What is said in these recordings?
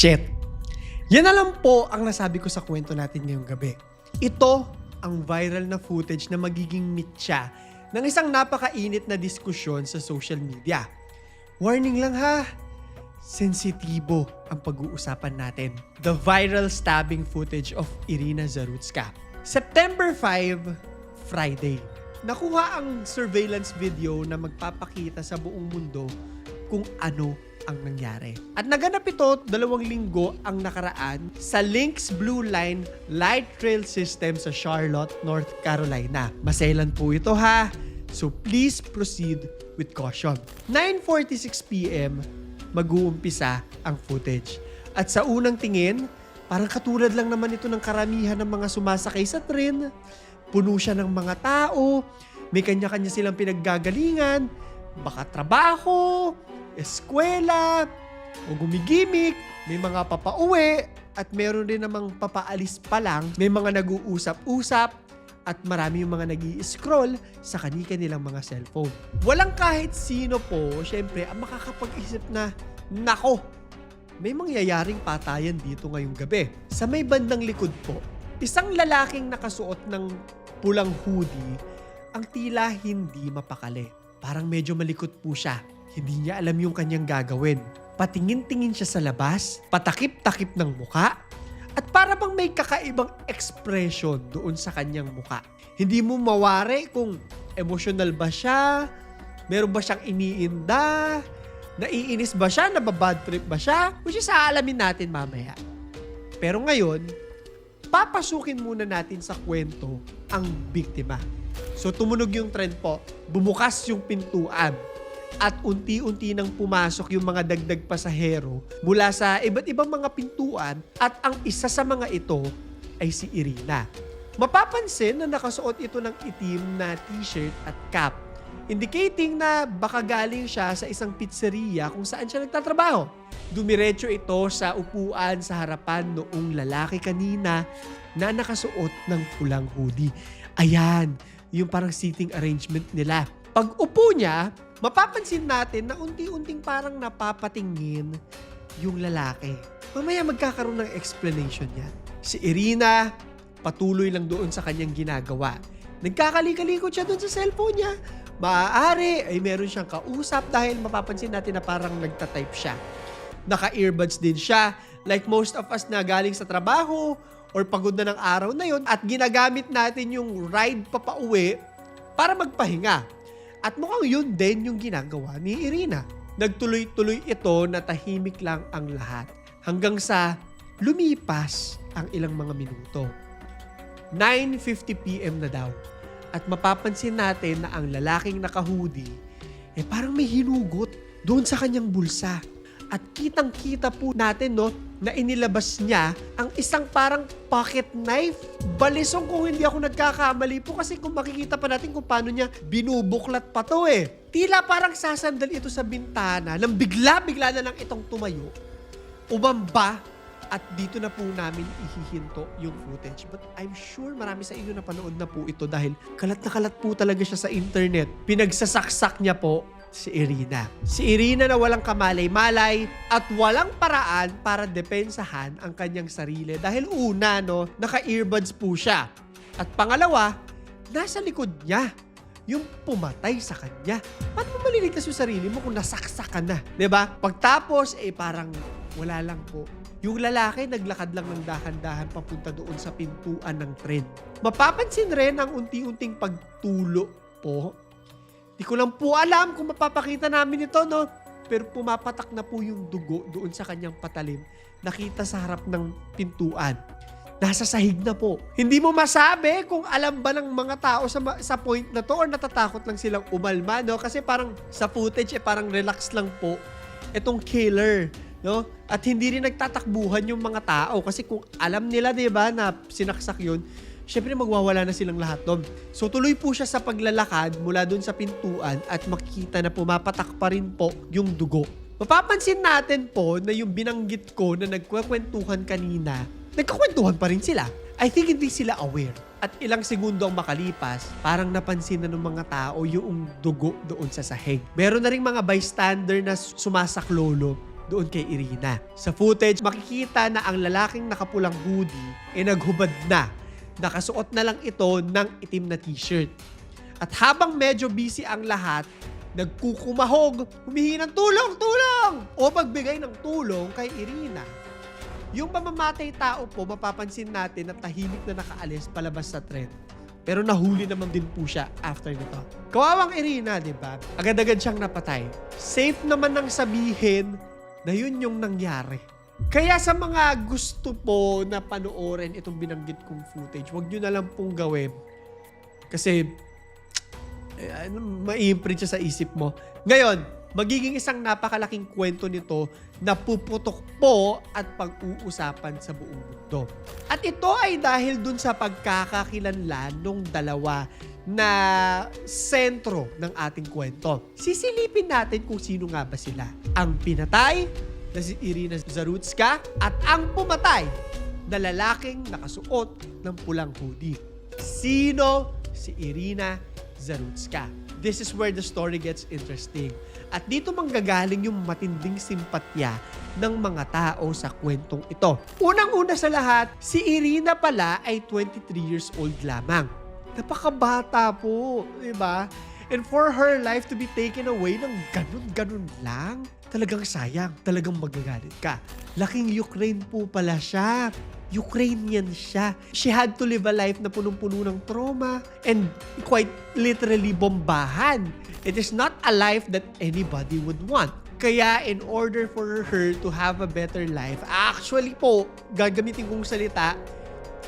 Shit. Yan na lang po ang nasabi ko sa kwento natin ngayong gabi. Ito ang viral na footage na magiging mitya ng isang napakainit na diskusyon sa social media. Warning lang ha, sensitibo ang pag-uusapan natin. The viral stabbing footage of Irina Zarutska. September 5, Friday. Nakuha ang surveillance video na magpapakita sa buong mundo kung ano ang nangyari. At naganap ito dalawang linggo ang nakaraan sa Lynx Blue Line Light Trail System sa Charlotte, North Carolina. Maselan po ito ha. So please proceed with caution. 9.46pm, mag-uumpisa ang footage. At sa unang tingin, parang katulad lang naman ito ng karamihan ng mga sumasakay sa train. Puno siya ng mga tao, may kanya-kanya silang pinaggagalingan, baka trabaho, eskwela, o gumigimik, may mga papauwi, at meron din namang papaalis pa lang, may mga nag-uusap-usap, at marami yung mga nag scroll sa kanika nilang mga cellphone. Walang kahit sino po, syempre, ang makakapag-isip na, nako, may mangyayaring patayan dito ngayong gabi. Sa may bandang likod po, isang lalaking nakasuot ng pulang hoodie ang tila hindi mapakali. Parang medyo malikot po siya. Hindi niya alam yung kanyang gagawin. Patingin-tingin siya sa labas, patakip-takip ng muka, at para bang may kakaibang expression doon sa kanyang muka. Hindi mo mawari kung emotional ba siya, meron ba siyang iniinda, naiinis ba siya, nababad trip ba siya, which is aalamin natin mamaya. Pero ngayon, papasukin muna natin sa kwento ang biktima. So tumunog yung trend po, bumukas yung pintuan at unti-unti nang pumasok yung mga dagdag pasahero mula sa iba't ibang mga pintuan at ang isa sa mga ito ay si Irina. Mapapansin na nakasuot ito ng itim na t-shirt at cap indicating na baka galing siya sa isang pizzeria kung saan siya nagtatrabaho. Dumiretso ito sa upuan sa harapan noong lalaki kanina na nakasuot ng pulang hoodie. Ayan, yung parang seating arrangement nila. Pag upo niya, mapapansin natin na unti-unting parang napapatingin yung lalaki. Mamaya magkakaroon ng explanation yan. Si Irina, patuloy lang doon sa kanyang ginagawa. Nagkakalikot siya doon sa cellphone niya. Maaari ay meron siyang kausap dahil mapapansin natin na parang nagtatype siya. Naka-earbuds din siya. Like most of us na galing sa trabaho or pagod na ng araw na yon at ginagamit natin yung ride papauwi para magpahinga. At mukhang yun din yung ginagawa ni Irina. Nagtuloy-tuloy ito na tahimik lang ang lahat. Hanggang sa lumipas ang ilang mga minuto. 9.50pm na daw. At mapapansin natin na ang lalaking naka-hoodie, eh parang may hinugot doon sa kanyang bulsa. At kitang-kita po natin no, na inilabas niya ang isang parang pocket knife. Balisong kung hindi ako nagkakamali po kasi kung makikita pa natin kung paano niya binubuklat pa to eh. Tila parang sasandal ito sa bintana nang bigla-bigla na lang itong tumayo. Umamba at dito na po namin ihihinto yung footage. But I'm sure marami sa inyo napanood na po ito dahil kalat na kalat po talaga siya sa internet. Pinagsasaksak niya po si Irina. Si Irina na walang kamalay-malay at walang paraan para depensahan ang kanyang sarili dahil una, no, naka-earbuds po siya. At pangalawa, nasa likod niya yung pumatay sa kanya. Paano mo maliligtas yung sarili mo kung nasaksak ka na? ba? Pagtapos, eh parang wala lang po. Yung lalaki naglakad lang ng dahan-dahan papunta doon sa pintuan ng tren. Mapapansin rin ang unti-unting pagtulo po. Di ko lang po alam kung mapapakita namin ito, no? Pero pumapatak na po yung dugo doon sa kanyang patalim. Nakita sa harap ng pintuan. Nasa sahig na po. Hindi mo masabi kung alam ba ng mga tao sa, sa point na to or natatakot lang silang umalma, no? Kasi parang sa footage, eh, parang relax lang po itong killer, no? At hindi rin nagtatakbuhan yung mga tao kasi kung alam nila, 'di ba, na sinaksak 'yun, syempre magwawala na silang lahat doon. So tuloy po siya sa paglalakad mula doon sa pintuan at makikita na pumapatak pa rin po yung dugo. Mapapansin natin po na yung binanggit ko na nagkwekwentuhan kanina, nagkakwentuhan pa rin sila. I think hindi sila aware. At ilang segundo ang makalipas, parang napansin na ng mga tao yung dugo doon sa sahig. Meron na rin mga bystander na sumasaklolo doon kay Irina. Sa footage, makikita na ang lalaking nakapulang hoodie ay naghubad na. Nakasuot na lang ito ng itim na t-shirt. At habang medyo busy ang lahat, nagkukumahog, humihingi ng tulong, tulong! O magbigay ng tulong kay Irina. Yung mamamatay tao po, mapapansin natin na tahimik na nakaalis palabas sa trend. Pero nahuli naman din po siya after nito. Kawawang Irina, di ba? Agad-agad siyang napatay. Safe naman nang sabihin na yun yung nangyari. Kaya sa mga gusto po na panoorin itong binanggit kong footage, wag nyo na lang pong gawin. Kasi eh, ano, mai-imprint siya sa isip mo. Ngayon, magiging isang napakalaking kwento nito na puputok po at pag-uusapan sa buong mundo. At ito ay dahil dun sa pagkakakilanlan nung dalawa na sentro ng ating kwento. Sisilipin natin kung sino nga ba sila. Ang pinatay na si Irina Zarutska at ang pumatay na lalaking nakasuot ng pulang hoodie. Sino si Irina Zarutska? This is where the story gets interesting. At dito manggagaling yung matinding simpatya ng mga tao sa kwentong ito. Unang-una sa lahat, si Irina pala ay 23 years old lamang. Napakabata po, di ba? And for her life to be taken away ng ganun-ganun lang, talagang sayang, talagang magagalit ka. Laking Ukraine po pala siya. Ukrainian siya. She had to live a life na punong-puno ng trauma and quite literally bombahan. It is not a life that anybody would want. Kaya in order for her to have a better life, actually po, gagamitin kong salita,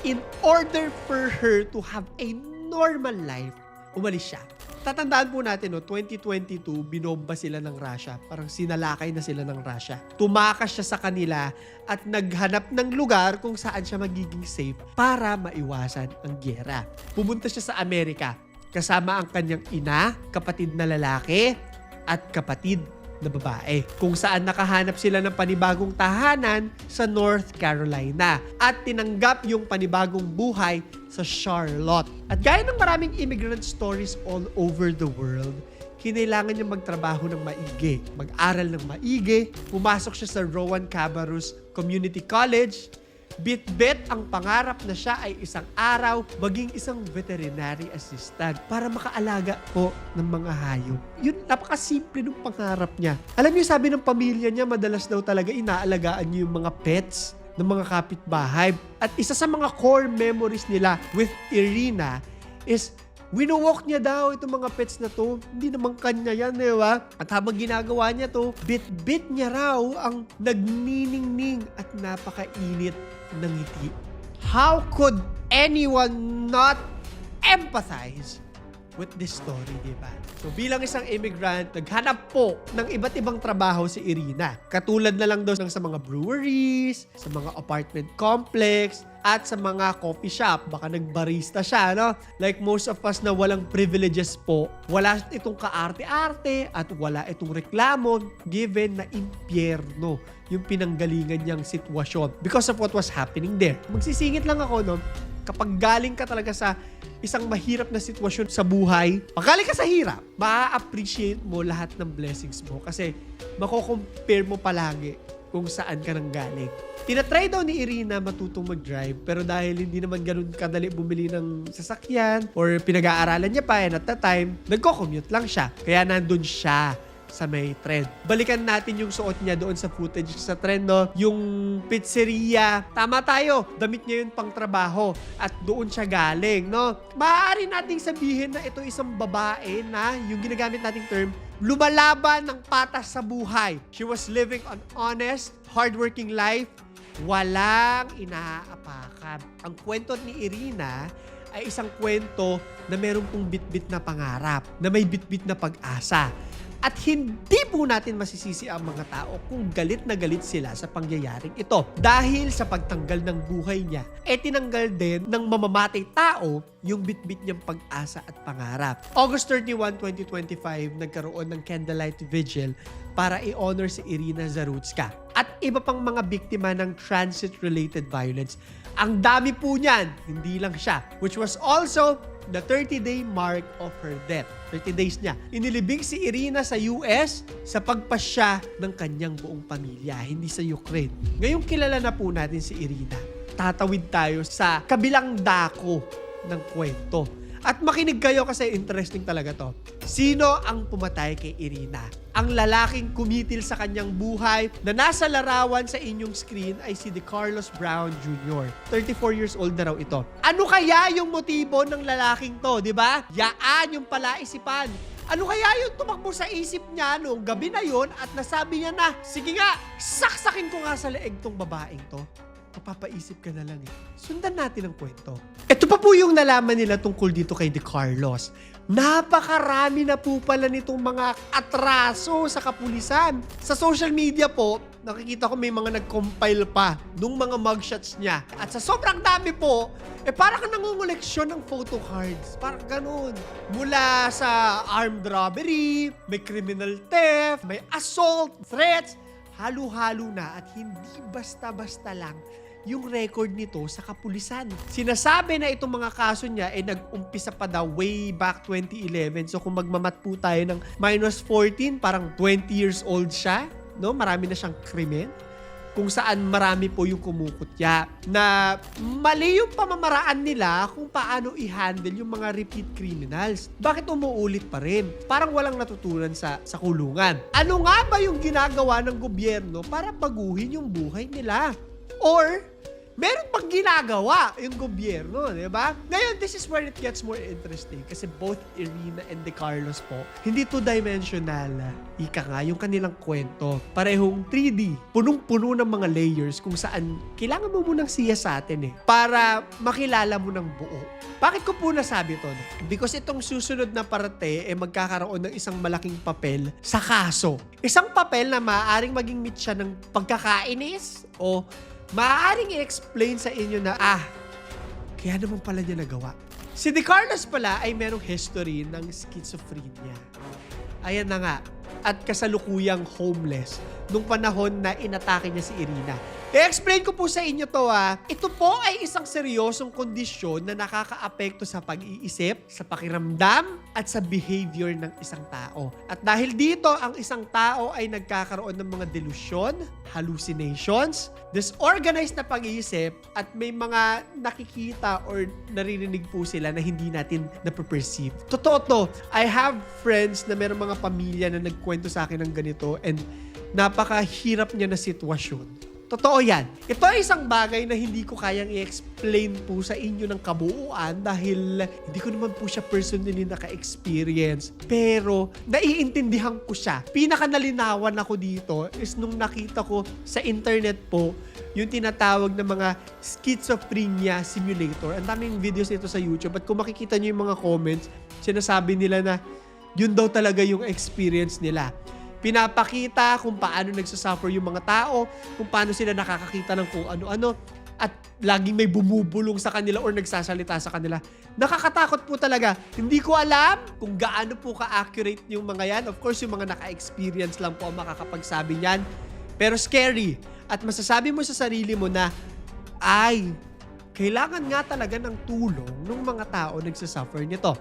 in order for her to have a normal life, umalis siya. Tatandaan po natin, no, 2022, binomba sila ng Russia. Parang sinalakay na sila ng Russia. Tumakas siya sa kanila at naghanap ng lugar kung saan siya magiging safe para maiwasan ang gyera. Pumunta siya sa Amerika kasama ang kanyang ina, kapatid na lalaki, at kapatid na babae. Kung saan nakahanap sila ng panibagong tahanan sa North Carolina at tinanggap yung panibagong buhay sa Charlotte. At gaya ng maraming immigrant stories all over the world, kinailangan niya magtrabaho ng maigi, mag-aral ng maigi, pumasok siya sa Rowan Cabarrus Community College, Bit-bit ang pangarap na siya ay isang araw maging isang veterinary assistant para makaalaga po ng mga hayop. Yun, napakasimple ng pangarap niya. Alam niyo, sabi ng pamilya niya, madalas daw talaga inaalagaan niyo yung mga pets ng mga kapitbahay. At isa sa mga core memories nila with Irina is Winowalk niya daw itong mga pets na to. Hindi naman kanya yan, di ba? At habang ginagawa niya to, bit-bit niya raw ang nagniningning at napakainit ng ngiti. How could anyone not empathize with this story, di ba? So bilang isang immigrant, naghanap po ng iba't ibang trabaho si Irina. Katulad na lang daw sa mga breweries, sa mga apartment complex, at sa mga coffee shop. Baka nagbarista siya, no? Like most of us na walang privileges po, wala itong kaarte-arte at wala itong reklamo given na impyerno yung pinanggalingan niyang sitwasyon because of what was happening there. Magsisingit lang ako, no? Kapag galing ka talaga sa isang mahirap na sitwasyon sa buhay, pag galing ka sa hirap, ma-appreciate mo lahat ng blessings mo kasi mako-compare mo palagi kung saan ka nang galing. Tinatry daw ni Irina matutong mag-drive pero dahil hindi naman ganun kadali bumili ng sasakyan or pinag-aaralan niya pa and at that time, nagko-commute lang siya. Kaya nandun siya sa may trend. Balikan natin yung suot niya doon sa footage sa trend, no? Yung pizzeria. Tama tayo. Damit niya yun pang trabaho. At doon siya galing, no? Maaari nating sabihin na ito isang babae na, yung ginagamit nating term, lumalaban ng patas sa buhay. She was living an honest, hardworking life. Walang inaapakan. Ang kwento ni Irina ay isang kwento na meron pong bitbit na pangarap, na may bitbit na pag-asa. At hindi po natin masisisi ang mga tao kung galit na galit sila sa pangyayaring ito. Dahil sa pagtanggal ng buhay niya, eh tinanggal din ng mamamatay tao yung bitbit niyang pag-asa at pangarap. August 31, 2025, nagkaroon ng candlelight vigil para i-honor si Irina Zarutska at iba pang mga biktima ng transit-related violence. Ang dami po niyan, hindi lang siya. Which was also the 30-day mark of her death. 30 days niya. Inilibing si Irina sa US sa pagpasya ng kanyang buong pamilya, hindi sa Ukraine. Ngayong kilala na po natin si Irina, tatawid tayo sa kabilang dako ng kwento. At makinig kayo kasi interesting talaga to. Sino ang pumatay kay Irina? Ang lalaking kumitil sa kanyang buhay na nasa larawan sa inyong screen ay si De Carlos Brown Jr. 34 years old na raw ito. Ano kaya yung motibo ng lalaking to, di ba? Yaan yung palaisipan. Ano kaya yung tumakbo sa isip niya noong gabi na yon at nasabi niya na, sige nga, saksakin ko nga sa leeg tong babaeng to mapapaisip ka na lang eh. Sundan natin ang kwento. Ito pa po yung nalaman nila tungkol dito kay De Carlos. Napakarami na po pala nitong mga atraso sa kapulisan. Sa social media po, nakikita ko may mga nag-compile pa nung mga mugshots niya. At sa sobrang dami po, eh parang nangungoleksyon ng photo cards. Parang ganun. Mula sa armed robbery, may criminal theft, may assault, threats, halo-halo na at hindi basta-basta lang yung record nito sa kapulisan. Sinasabi na itong mga kaso niya ay nag-umpisa pa daw way back 2011. So kung magmamat po tayo ng minus 14, parang 20 years old siya. No? Marami na siyang krimen kung saan marami po yung kumukutya na mali yung pamamaraan nila kung paano i-handle yung mga repeat criminals. Bakit umuulit pa rin? Parang walang natutunan sa, sa kulungan. Ano nga ba yung ginagawa ng gobyerno para baguhin yung buhay nila? Or, meron pang ginagawa yung gobyerno, di ba? Ngayon, this is where it gets more interesting kasi both Irina and De Carlos po, hindi two-dimensional. Ika nga, yung kanilang kwento. Parehong 3D. Punong-puno ng mga layers kung saan kailangan mo munang siya sa atin eh. Para makilala mo ng buo. Bakit ko po nasabi to? Because itong susunod na parte eh magkakaroon ng isang malaking papel sa kaso. Isang papel na maaaring maging mitya ng pagkakainis o maaaring i-explain sa inyo na, ah, kaya naman pala niya nagawa. Si De Carlos pala ay merong history ng schizophrenia. Ayan na nga. At kasalukuyang homeless nung panahon na inatake niya si Irina. I-explain ko po sa inyo to ha. Ito po ay isang seryosong kondisyon na nakakaapekto sa pag-iisip, sa pakiramdam, at sa behavior ng isang tao. At dahil dito, ang isang tao ay nagkakaroon ng mga delusyon, hallucinations, disorganized na pag-iisip, at may mga nakikita or naririnig po sila na hindi natin napaperceive. Totoo to. I have friends na mayroong mga pamilya na nagkwento sa akin ng ganito and napakahirap niya na sitwasyon. Totoo yan. Ito ay isang bagay na hindi ko kayang i-explain po sa inyo ng kabuuan dahil hindi ko naman po siya personally naka-experience. Pero naiintindihan ko siya. Pinaka nalinawan ako dito is nung nakita ko sa internet po yung tinatawag na mga schizophrenia simulator. Ang daming videos nito sa YouTube at kung makikita nyo yung mga comments, sinasabi nila na yun daw talaga yung experience nila. Pinapakita kung paano nagsasuffer yung mga tao, kung paano sila nakakakita ng kung ano-ano, at laging may bumubulong sa kanila or nagsasalita sa kanila. Nakakatakot po talaga. Hindi ko alam kung gaano po ka-accurate yung mga yan. Of course, yung mga naka-experience lang po ang makakapagsabi niyan. Pero scary. At masasabi mo sa sarili mo na, ay, kailangan nga talaga ng tulong ng mga tao nagsasuffer nito.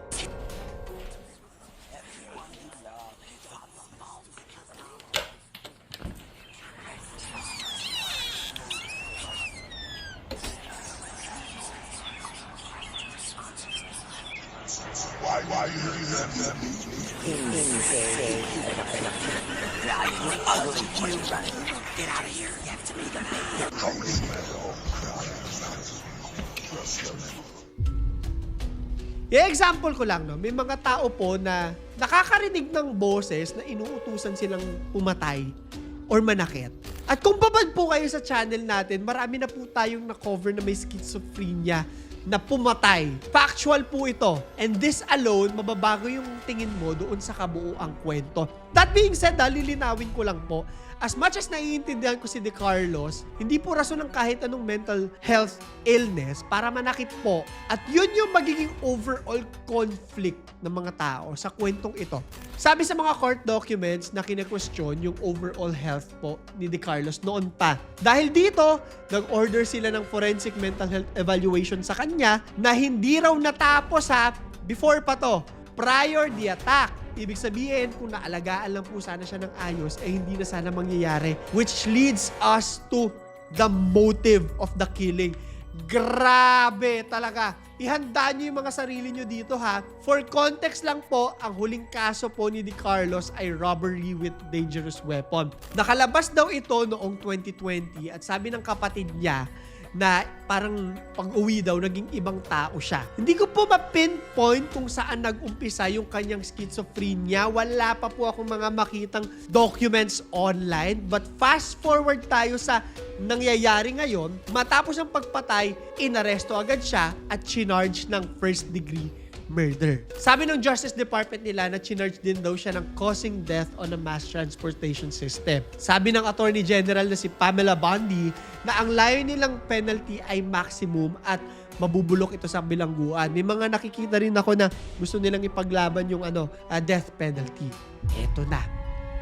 I-example ko lang, no? may mga tao po na nakakarinig ng boses na inuutusan silang pumatay or manakit. At kung babad po kayo sa channel natin, marami na po tayong na-cover na may schizophrenia na pumatay. Factual po ito. And this alone, mababago yung tingin mo doon sa kabuuang kwento. That being said, ha, lilinawin ko lang po, as much as naiintindihan ko si De Carlos, hindi po rason ng kahit anong mental health illness para manakit po. At yun yung magiging overall conflict ng mga tao sa kwentong ito. Sabi sa mga court documents na kine-question yung overall health po ni De Carlos noon pa. Dahil dito, nag-order sila ng forensic mental health evaluation sa kanya na hindi raw natapos ha, before pa to, prior the attack. Ibig sabihin, kung naalagaan lang po sana siya ng ayos, eh hindi na sana mangyayari. Which leads us to the motive of the killing. Grabe talaga. Ihanda niyo yung mga sarili niyo dito ha. For context lang po, ang huling kaso po ni Di Carlos ay robbery with dangerous weapon. Nakalabas daw ito noong 2020 at sabi ng kapatid niya, na parang pag-uwi daw, naging ibang tao siya. Hindi ko po ma-pinpoint kung saan nag-umpisa yung kanyang schizophrenia. Wala pa po ako mga makitang documents online. But fast forward tayo sa nangyayari ngayon, matapos ang pagpatay, inaresto agad siya at chinarge ng first degree murder. Sabi ng Justice Department nila na chinarge din daw siya ng causing death on a mass transportation system. Sabi ng Attorney General na si Pamela Bondi na ang layo nilang penalty ay maximum at mabubulok ito sa bilangguan. May mga nakikita rin ako na gusto nilang ipaglaban yung ano, ah, death penalty. Eto na.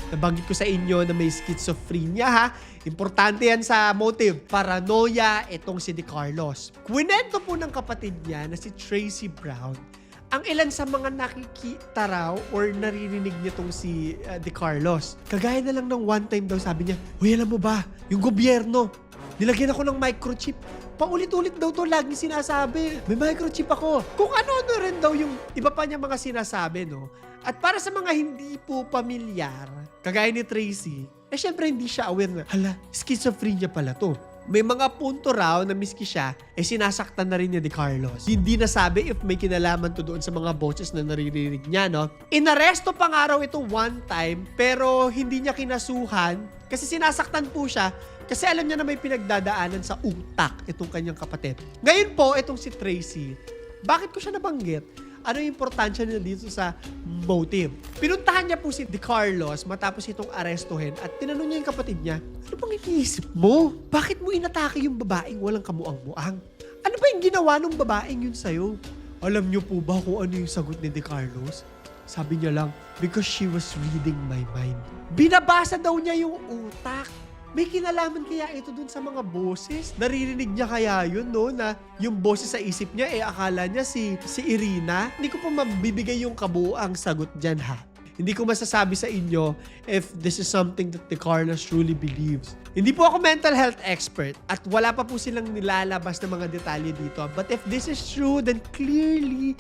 Nabanggit ko sa inyo na may schizophrenia ha. Importante yan sa motive. Paranoia itong si De Carlos. Kwento po ng kapatid niya na si Tracy Brown ang ilan sa mga nakikita raw or naririnig nitong si uh, De Carlos. Kagaya na lang ng one time daw sabi niya, Uy, alam mo ba, yung gobyerno, nilagyan ako ng microchip. Paulit-ulit daw to lagi sinasabi. May microchip ako. Kung ano-ano rin daw yung iba pa niya mga sinasabi, no? At para sa mga hindi po pamilyar, kagaya ni Tracy, eh syempre hindi siya aware na, hala, schizophrenia pala to may mga punto raw na miski siya, eh sinasaktan na rin niya ni Carlos. Hindi nasabi if may kinalaman to doon sa mga boses na naririnig niya, no? Inaresto pa nga raw ito one time, pero hindi niya kinasuhan kasi sinasaktan po siya kasi alam niya na may pinagdadaanan sa utak itong kanyang kapatid. Ngayon po, itong si Tracy, bakit ko siya nabanggit? Ano yung importansya nila dito sa motive. Pinuntahan niya po si De Carlos matapos itong arestuhin at tinanong niya yung kapatid niya, ano bang iniisip mo? Bakit mo inatake yung babaeng walang kamuang-muang? Ano ba yung ginawa ng babaeng yun sa'yo? Alam niyo po ba kung ano yung sagot ni De Carlos? Sabi niya lang, because she was reading my mind. Binabasa daw niya yung utak. May kinalaman kaya ito dun sa mga boses? Naririnig niya kaya yun, no? Na yung boses sa isip niya, eh akala niya si, si Irina? Hindi ko pa mabibigay yung kabuang sagot dyan, ha? Hindi ko masasabi sa inyo if this is something that the Carlos truly believes. Hindi po ako mental health expert at wala pa po silang nilalabas na mga detalye dito. But if this is true, then clearly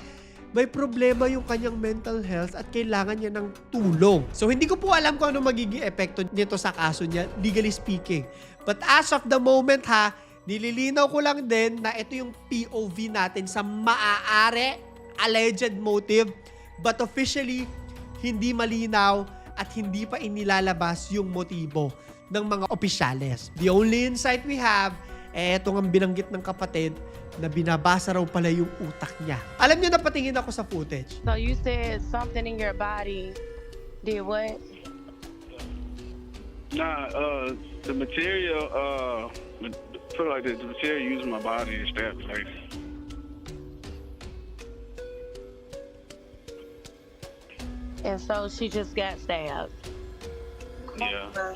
may problema yung kanyang mental health at kailangan niya ng tulong. So hindi ko po alam kung ano magiging epekto nito sa kaso niya, legally speaking. But as of the moment ha, nililinaw ko lang din na ito yung POV natin sa maaari alleged motive but officially hindi malinaw at hindi pa inilalabas yung motibo ng mga opisyales. The only insight we have, eh, itong ang binanggit ng kapatid na binabasa raw pala yung utak niya. Alam niyo, napatingin ako sa footage. So you said something in your body did what? Nah, uh, the material, uh, feel like the material using my body is that place. And so she just got stabbed. Yeah.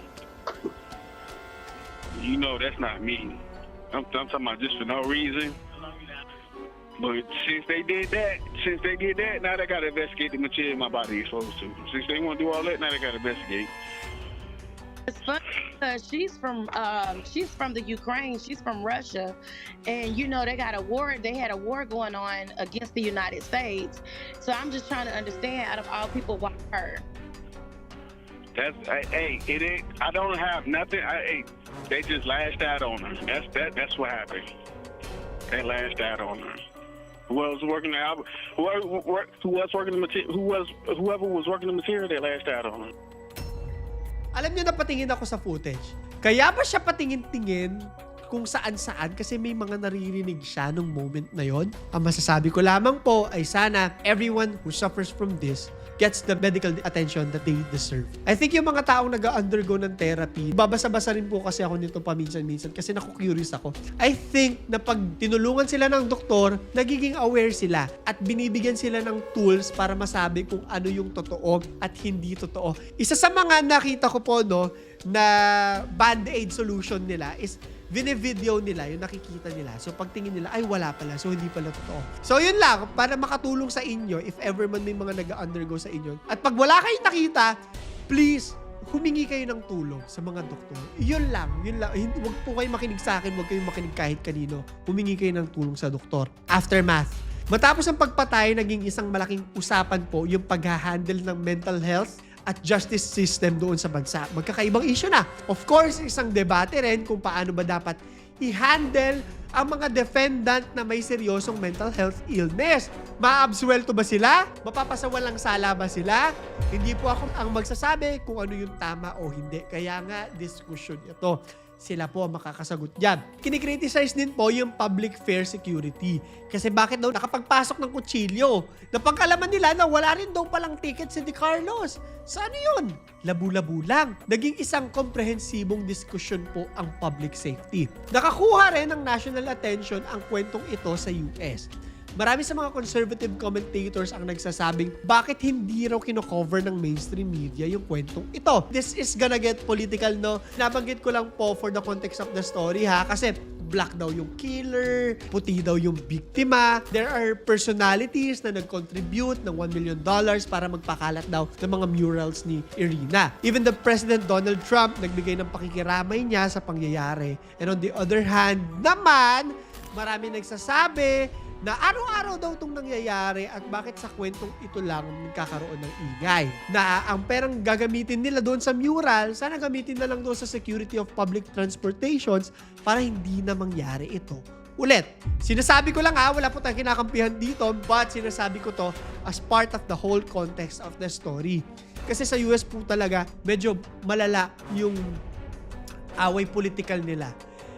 You know that's not me. I'm, I'm talking about just for no reason. But since they did that, since they did that, now they gotta investigate the material my body is supposed to. Since they want to do all that, now they gotta investigate. It's funny because she's from um, she's from the Ukraine. She's from Russia, and you know they got a war. They had a war going on against the United States. So I'm just trying to understand, out of all people, why her? That's hey, hey, it ain't. I don't have nothing. I, hey, they just lashed out on her. That's that. That's what happened. They lashed out on her. Who was working the album? Whoever, who else working the material? Who was whoever was working the material? They lashed out on her. Alam niyo, napatingin ako sa footage. Kaya ba siya patingin-tingin kung saan-saan kasi may mga naririnig siya nung moment na yon. Ang masasabi ko lamang po ay sana everyone who suffers from this gets the medical attention that they deserve. I think yung mga taong nag-undergo ng therapy, babasa-basa rin po kasi ako nito paminsan-minsan kasi naku-curious ako. I think na pag tinulungan sila ng doktor, nagiging aware sila at binibigyan sila ng tools para masabi kung ano yung totoo at hindi totoo. Isa sa mga nakita ko po no, na band-aid solution nila is vine-video nila, yung nakikita nila. So, pagtingin nila, ay, wala pala. So, hindi pala totoo. So, yun lang. Para makatulong sa inyo, if ever man may mga nag-undergo sa inyo. At pag wala kayong nakita, please, humingi kayo ng tulong sa mga doktor. Yun lang. Yun lang. Hindi, wag po kayo makinig sa akin. Wag kayong makinig kahit kanino. Humingi kayo ng tulong sa doktor. Aftermath. Matapos ang pagpatay, naging isang malaking usapan po yung pag-handle ng mental health at justice system doon sa bansa. Magkakaibang issue na. Of course, isang debate rin kung paano ba dapat i-handle ang mga defendant na may seryosong mental health illness. Maabsuelto ba sila? Mapapasawalang sala ba sila? Hindi po ako ang magsasabi kung ano yung tama o hindi. Kaya nga, diskusyon ito sila po ang makakasagot dyan. Kinikriticize din po yung public fair security. Kasi bakit daw nakapagpasok ng kutsilyo? Napagkalaman nila na wala rin daw palang ticket si De Carlos. Saan yun? Labu-labu lang. Naging isang komprehensibong diskusyon po ang public safety. Nakakuha rin ng national attention ang kwentong ito sa US. Marami sa mga conservative commentators ang nagsasabing bakit hindi raw kino-cover ng mainstream media yung kwentong ito. This is gonna get political, no? Nabanggit ko lang po for the context of the story, ha? Kasi black daw yung killer, puti daw yung biktima. There are personalities na nag-contribute ng $1 million para magpakalat daw ng mga murals ni Irina. Even the President Donald Trump nagbigay ng pakikiramay niya sa pangyayari. And on the other hand naman, marami nagsasabi na araw-araw daw itong nangyayari at bakit sa kwentong ito lang nagkakaroon ng ingay. Na ang perang gagamitin nila doon sa mural, sana gamitin na lang doon sa security of public transportations para hindi na mangyari ito ulit. Sinasabi ko lang ha, wala po tayong kinakampihan dito, but sinasabi ko to as part of the whole context of the story. Kasi sa US po talaga, medyo malala yung away political nila.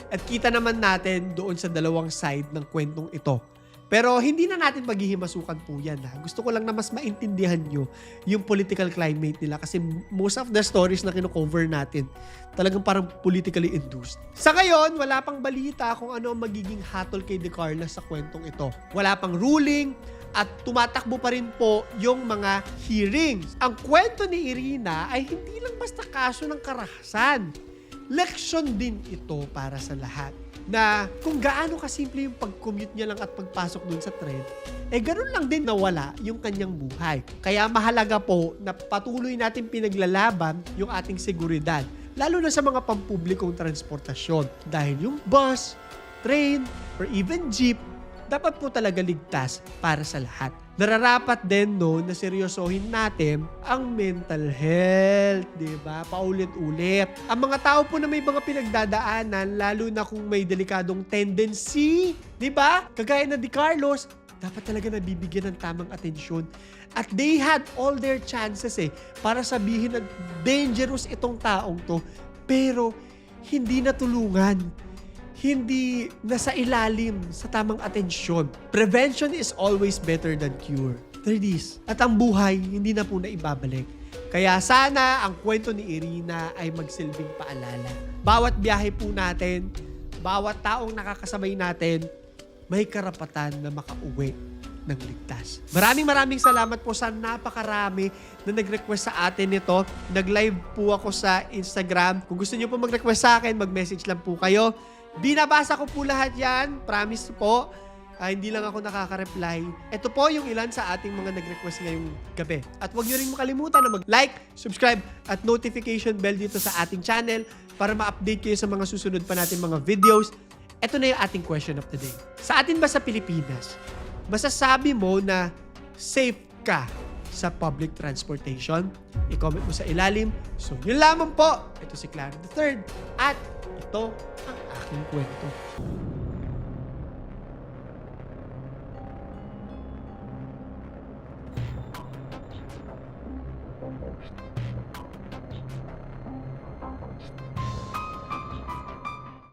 At kita naman natin doon sa dalawang side ng kwentong ito. Pero hindi na natin maghihimasukan po yan. Ha? Gusto ko lang na mas maintindihan nyo yung political climate nila kasi most of the stories na kino-cover natin talagang parang politically induced. Sa ngayon, wala pang balita kung ano ang magiging hatol kay De Carlos sa kwentong ito. Wala pang ruling at tumatakbo pa rin po yung mga hearings. Ang kwento ni Irina ay hindi lang basta kaso ng karahasan. Leksyon din ito para sa lahat na kung gaano kasimple yung pag-commute niya lang at pagpasok dun sa train, eh ganun lang din nawala yung kanyang buhay. Kaya mahalaga po na patuloy natin pinaglalaban yung ating seguridad, lalo na sa mga pampublikong transportasyon. Dahil yung bus, train, or even jeep, dapat po talaga ligtas para sa lahat. Nararapat din no na seryosohin natin ang mental health, 'di ba? Paulit-ulit. Ang mga tao po na may mga pinagdadaanan, lalo na kung may delikadong tendency, 'di ba? Kagaya na di Carlos, dapat talaga nabibigyan ng tamang atensyon. At they had all their chances eh para sabihin na dangerous itong taong to, pero hindi natulungan hindi nasa ilalim sa tamang atensyon. Prevention is always better than cure. Ladies, at ang buhay, hindi na po na ibabalik. Kaya sana ang kwento ni Irina ay magsilbing paalala. Bawat biyahe po natin, bawat taong nakakasabay natin, may karapatan na makauwi ng ligtas. Maraming maraming salamat po sa napakarami na nag-request sa atin nito. Nag-live po ako sa Instagram. Kung gusto niyo po mag-request sa akin, mag-message lang po kayo. Binabasa ko po lahat yan. Promise po. Ah, hindi lang ako nakaka-reply. Ito po yung ilan sa ating mga nag-request ngayong gabi. At huwag nyo rin makalimutan na mag-like, subscribe, at notification bell dito sa ating channel para ma-update kayo sa mga susunod pa natin mga videos. Ito na yung ating question of the day. Sa atin ba sa Pilipinas, masasabi mo na safe ka sa public transportation? I-comment mo sa ilalim. So, yun lamang po. Ito si Clara III. At ito ang aking kwento.